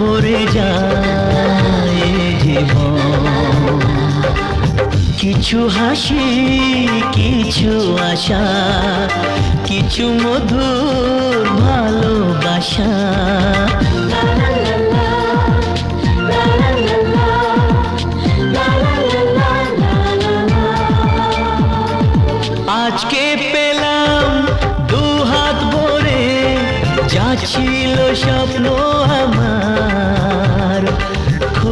ভরে যায় জীবন। কিছু হাসি, কিছু আশা, কিছু মধুর ভালোবাসা। আজকে পেলাম দু হাত ভরে, যা ছিল স্বপ্ন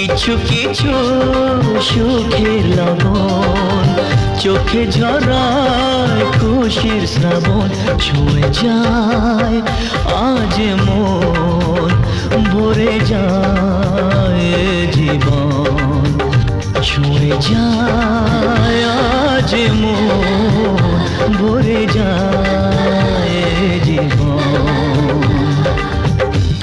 কিছু কিছু সুখের লবণ, চোখে ঝরায় খুশির শ্রাবণ, ছুঁয়ে যায় আজ মন, ভরে যায় জীবন, ছুঁয়ে যায় আজ মন, ভরে যায় জীবন।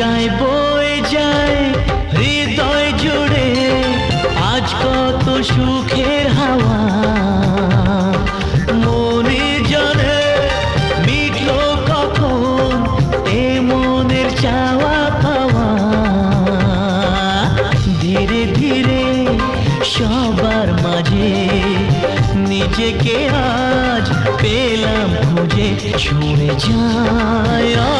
যায় বয়ে যায় হৃদয় জুড়ে। আজ কত সুখের হাওয়া। কখন চাওয়া ধীরে ধীরে সবার মাঝে নিজেকে আজ পেলাম খুঁজে ছুঁয়ে যায়।